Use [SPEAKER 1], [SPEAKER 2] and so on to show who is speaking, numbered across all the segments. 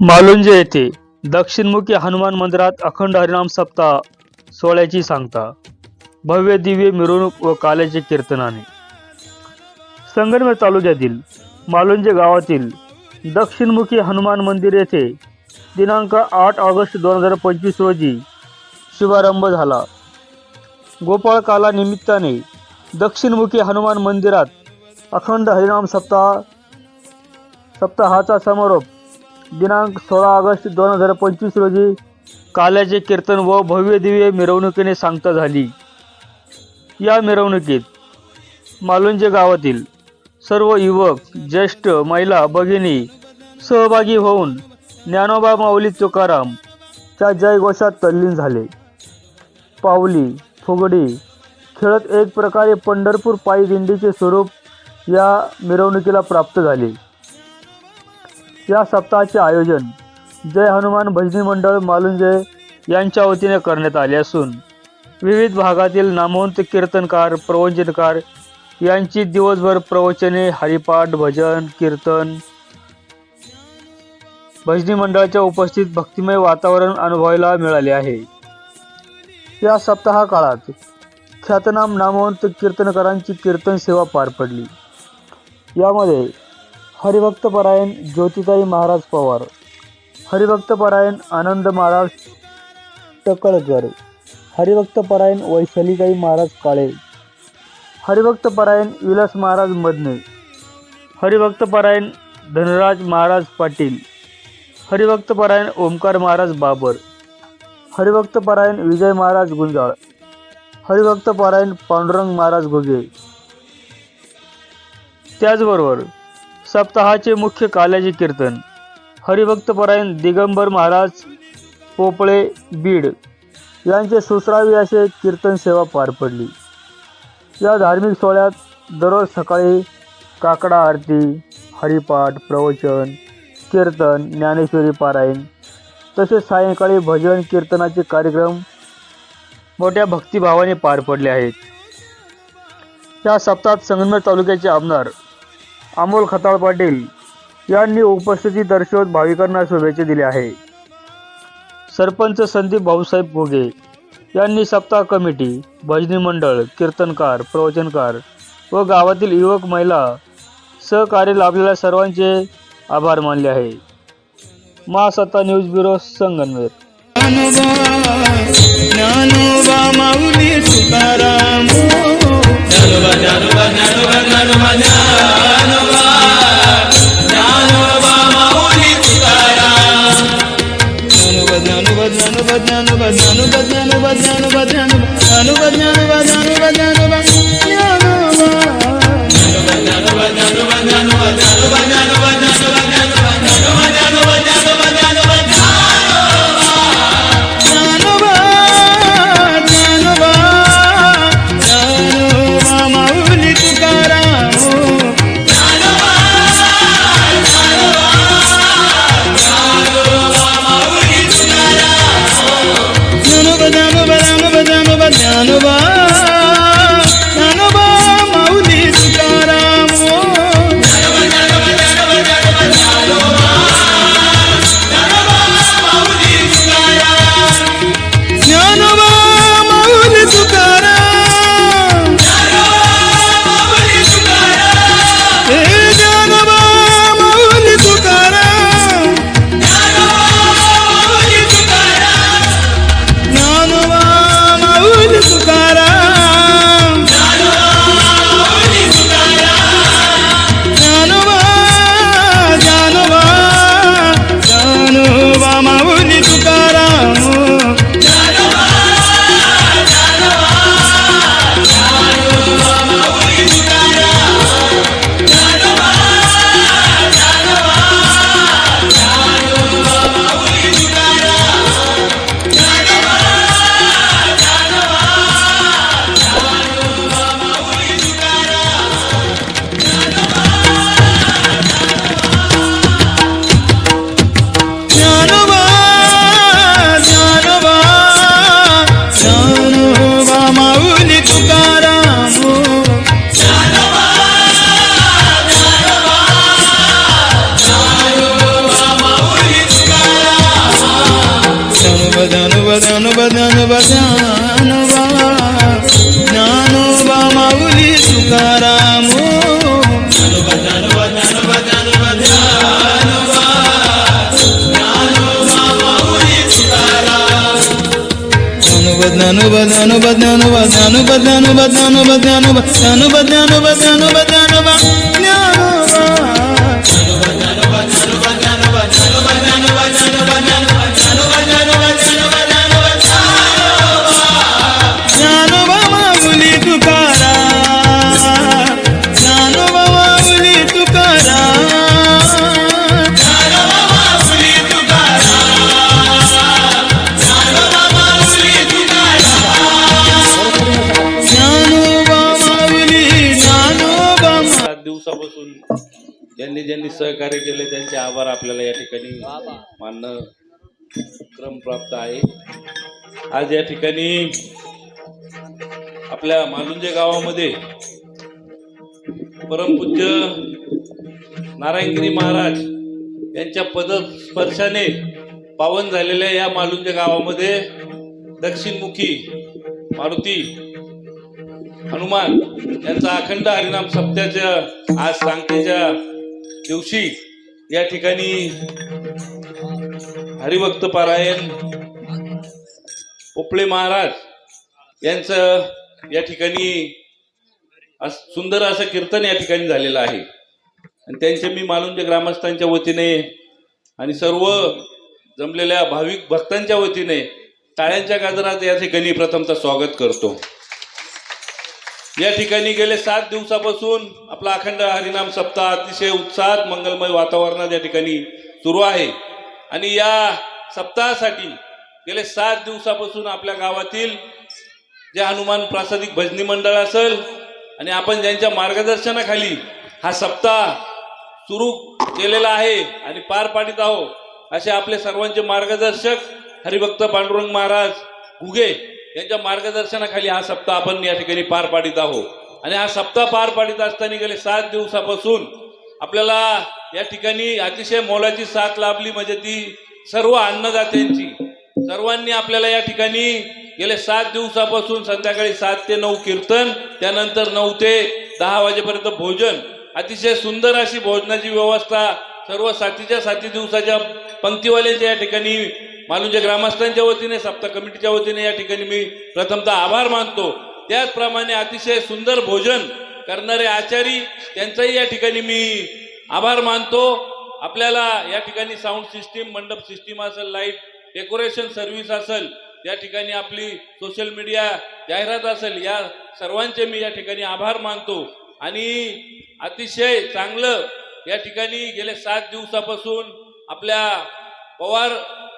[SPEAKER 1] मालुंजे येथे दक्षिणमुखी हनुमान मंदिरात अखंड हरिनाम सप्ताह सोहळ्याची सांगता. भव्य दिव्य मिरवणूक व काल्याचे कीर्तनाने. संगमनेर तालुक्यातील मालुंजे गावातील दक्षिणमुखी हनुमान मंदिर येथे दिनांक आठ ऑगस्ट दोन हजार पंचवीस रोजी शुभारंभ झाला. गोपाळकाला निमित्ताने दक्षिणमुखी हनुमान मंदिरात अखंड हरिनाम सप्ताह सप्ताहाचा समारोप दिनांक सोळा ऑगस्ट दोन हजार पंचवीस रोजी काल्याचे कीर्तन व भव्य दिव्य मिरवणुकीने सांगता झाली. या मिरवणुकीत मालुंजे गावातील सर्व युवक ज्येष्ठ महिला भगिनी सहभागी होऊन ज्ञानोबा माऊली तुकाराम च्या जयघोषात तल्लीन झाले. पावली फुगडी खेळत एक प्रकारे पंढरपूर पायी दिंडीचे स्वरूप या मिरवणुकीला प्राप्त झाले. या सप्ताहाचे आयोजन जय हनुमान भजनी मंडळ मालुंजे यांच्या वतीने करण्यात आले असून विविध भागातील नामवंत कीर्तनकार प्रवचनकार यांची दिवसभर प्रवचने हरिपाठ भजन कीर्तन भजनी मंडळाच्या उपस्थित भक्तिमय वातावरण अनुभवायला मिळाले आहे. या सप्ताहा काळात ख्यातनाम नामवंत कीर्तनकारांची कीर्तन सेवा पार पडली. यामध्ये हरिभक्तपरायण ज्योतिताई महाराज पवार हरिभक्तपरायण आनंद महाराज टकळकर हरिभक्तपरायण वैशालीताई महाराज काळे हरिभक्तपरायण विलास महाराज मदने हरिभक्तपरायण धनराज महाराज पाटील हरिभक्तपरायण ओमकार महाराज बाबर हरिभक्तपरायण विजय महाराज गुंजाळ हरिभक्तपरायण पांडुरंग महाराज घुगे. त्याचबरोबर सप्ताहाचे मुख्य काल्याचे कीर्तन. हरिभक्तपरायण दिगंबर महाराज पोपळे बीड यांचे सुसरावी असे कीर्तन सेवा पार पडली. या धार्मिक सोहळ्यात दररोज सकाळी काकडा आरती हरिपाठ प्रवचन कीर्तन ज्ञानेश्वरी पारायण तसेच सायंकाळी भजन कीर्तनाचे कार्यक्रम मोठ्या भक्तिभावाने पार पडले आहेत. या सप्ताहात संगमनेर तालुक्याचे आमदार अमोल खताळ पाटील यांनी उपस्थिती दर्शवत भाविकांना शुभेच्छा दिल्या आहे सरपंच संदीप भाऊसाहेब भोगे यांनी सप्ताह कमिटी भजनी मंडळ कीर्तनकार प्रवचनकार व गावातील युवक महिला सहकार्य लाभलेल्या सर्वांचे आभार मानले आहे महासत्ता न्यूज ब्युरो संगमनेर
[SPEAKER 2] ज्ञानोबा జ్ఞానువ జ్ఞానువ జ్ఞానువ జ్ఞానువ జ్ఞానువ జ్ఞానువ జ్ఞానువ ಬದನು ಬದನು ಬದನು ಬದನು ಬದನು ಬದನು ಬದನು ಬದನು ಬದನು ಬದನು ಬದನು
[SPEAKER 3] ಬದನು असून ज्यांनी ज्यांनी सहकार्य केले त्यांचे आभार आपल्याला या ठिकाणी मानणं क्रम प्राप्त आहे. आज या ठिकाणी आपल्या मालुंजे गावामध्ये परमपूज्य नारायणगिरी महाराज यांच्या पदस्पर्शाने पावन झालेल्या या मालुंजे गावामध्ये दक्षिणमुखी मारुती हनुमान यांचा अखंड हरिनाम सप्त्याच्या आज सांगतेच्या दिवशी या ठिकाणी हरिभक्त पारायण पोपळे महाराज यांचं या ठिकाणी सुंदर असं कीर्तन या ठिकाणी झालेलं आहे. आणि त्यांचे मी मालुंजे ग्रामस्थांच्या वतीने आणि सर्व जमलेल्या भाविक भक्तांच्या वतीने टाळ्यांच्या गाजरात या ठिकाणी प्रथमतः स्वागत करतो. या ठिकाणी गेले सात दिवसापासून आपला अखंड हरिनाम सप्ताह अतिशय उत्साहात मंगलमय वातावरणात या ठिकाणी सुरू आहे. आणि या सप्ताहासाठी गेले सात दिवसापासून आपल्या गावातील जे हनुमान प्रासादिक भजनी मंडळ असेल आणि आपण ज्यांच्या मार्गदर्शनाखाली हा सप्ताह सुरू केलेला आहे आणि पार पाडित आहो असे आपले सर्वांचे मार्गदर्शक हरिभक्त पांडुरंग महाराज घुगे यांच्या मार्गदर्शनाखाली हा सप्ताह आपण या ठिकाणी पार पाडित आहोत. आणि हा सप्ताह पार पाडित असताना गेले सात दिवसापासून आपल्याला या ठिकाणी अतिशय मोलाची साथ लाभली म्हणजे ती सर्व अन्नदात्यांची. सर्वांनी आपल्याला या ठिकाणी गेले सात दिवसापासून संध्याकाळी सात ते नऊ कीर्तन त्यानंतर नऊ ते दहा वाजेपर्यंत भोजन. अतिशय सुंदर अशी भोजनाची व्यवस्था सर्व साथीच्या साथी दिवसाच्या पंक्तीवाल्यांच्या या ठिकाणी मालुंजे ग्रामस्थांच्या वतीने सप्ताह कमिटीच्या वतीने या ठिकाणी मी प्रथमतः आभार मानतो. त्याचप्रमाणे अतिशय सुंदर भोजन करणारे आचारी त्यांचाही या ठिकाणी मी आभार मानतो. आपल्याला या ठिकाणी साऊंड सिस्टीम मंडप सिस्टीम असेल लाइट डेकोरेशन सर्व्हिस असेल या ठिकाणी आपली सोशल मीडिया जाहिरात असेल या सर्वांचे मी या ठिकाणी आभार मानतो. आणि अतिशय चांगलं या ठिकाणी गेले सात दिवसापासून आपल्या पवार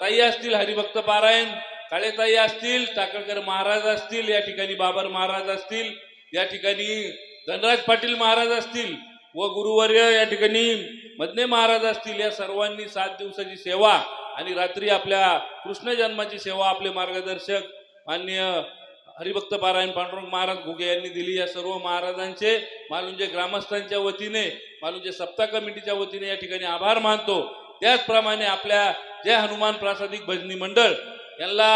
[SPEAKER 3] ताई असतील हरिभक्त पारायण. काळेताई असतील टाकळकर महाराज असतील या ठिकाणी बाबर महाराज असतील या ठिकाणी धनराज पाटील महाराज असतील व गुरुवर्य या ठिकाणी मदने महाराज असतील या सर्वांनी सात दिवसाची सेवा आणि रात्री आपल्या कृष्ण जन्माची सेवा आपले मार्गदर्शक मान्य हरिभक्त पारायण पांडुरंग महाराज घुगे यांनी दिली. या सर्व महाराजांचे मालुंजे ग्रामस्थांच्या वतीने मालुंजे सप्ताह कमिटीच्या वतीने या ठिकाणी आभार मानतो. त्याचप्रमाणे आपल्या जय हनुमान प्रासादिक भजनी मंडळ. यांना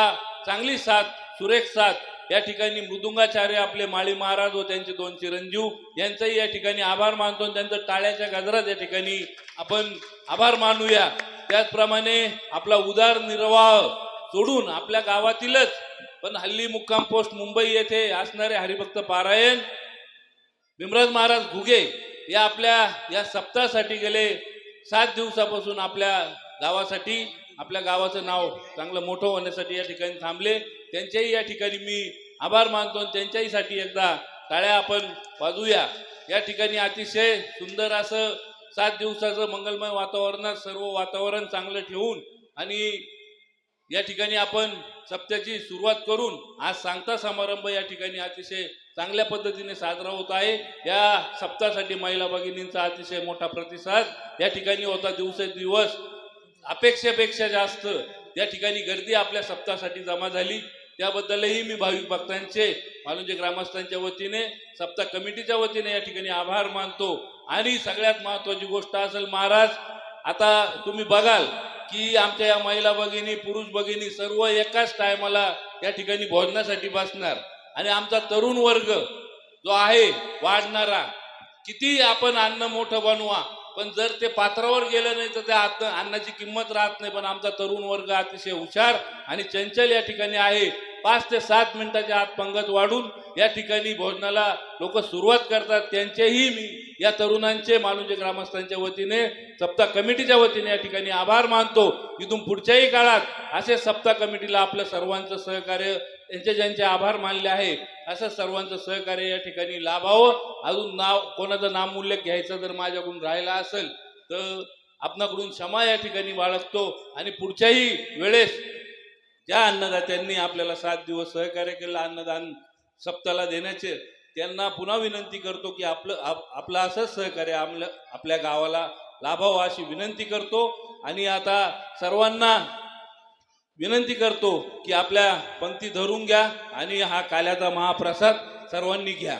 [SPEAKER 3] चांगली साथ सुरेख साथ. या ठिकाणी मृदुंगाचार्य आपले माळी महाराज व त्यांचे दोन चिरंजीव यांचाही या ठिकाणी आभार मानतो आणि त्यांचं टाळ्याच्या गजरात या ठिकाणी आपण आभार मानूया. त्याचप्रमाणे आपला उदार निर्वाह सोडून आपल्या गावातीलच पण हल्ली मुक्काम पोस्ट मुंबई येथे असणारे हरिभक्त पारायण भीमराज महाराज घुगे या आपल्या या सप्ताहासाठी गेले सात दिवसापासून आपल्या गावासाठी आपल्या गावाचं नाव चांगलं मोठं होण्यासाठी या ठिकाणी थांबले. त्यांच्याही या ठिकाणी मी आभार मानतो आणि त्यांच्याहीसाठी एकदा टाळ्या आपण वाजूया. या ठिकाणी अतिशय सुंदर असं सात दिवसाचं मंगलमय वातावरणात सर्व वातावरण चांगलं ठेवून आणि या ठिकाणी आपण सप्त्याची सुरुवात करून आज सांगता समारंभ या ठिकाणी अतिशय चांगल्या पद्धतीने साजरा होत आहे. या सप्तासाठी महिला भगिनींचा अतिशय मोठा प्रतिसाद या ठिकाणी होता दिवसेंदिवस. अपेक्षेपेक्षा जास्त त्या ठिकाणी गर्दी आपल्या सप्ताहासाठी जमा झाली. त्याबद्दलही मी भाविक भक्तांचे मालुंजे ग्रामस्थांच्या वतीने सप्ताह कमिटीच्या वतीने या ठिकाणी आभार मानतो. आणि सगळ्यात महत्वाची गोष्ट असेल महाराज आता तुम्ही बघाल की आमच्या या महिला भगिनी पुरुष भगिनी सर्व एकाच टायमाला या ठिकाणी भोजनासाठी बसणार. आणि आमचा तरुण वर्ग जो आहे वाढणारा किती आपण अन्न मोठं बनवा पण जर ते पात्रावर गेलं नाही तर त्या अन्नाची किंमत राहत नाही. पण आमचा तरुण वर्ग अतिशय हुशार आणि चंचल या ठिकाणी आहे. पाच ते सात मिनिटाच्या आत पंगत वाढून या ठिकाणी भोजनाला लोक सुरुवात करतात. त्यांचेही मी या तरुणांचे मालुंजे ग्रामस्थांच्या वतीने सप्ताह कमिटीच्या वतीने या ठिकाणी आभार मानतो. इथून पुढच्याही काळात असे सप्ताह कमिटीला आपल्या सर्वांचं सहकार्य त्यांचे ज्यांचे आभार मानले आहे असं सर्वांचं सहकार्य या ठिकाणी लाभावं. अजून नाव कोणाचं नामोल्लेख घ्यायचं जर माझ्याकडून राहिला असेल तर आपणाकडून क्षमा या ठिकाणी बाळगतो. आणि पुढच्याही वेळेस ज्या अन्नदात्यांनी आपल्याला सात दिवस सहकार्य केलं अन्नदान सप्ताला देण्याचे त्यांना पुन्हा विनंती करतो की आपलं आप- आपलं असंच सहकार्य आमल्या आपल्या गावाला लाभावं अशी विनंती करतो. आणि आता सर्वांना विनंती करतो की आपल्या पंक्ती धरून घ्या आणि हा काल्याचा महाप्रसाद सर्वांनी घ्या.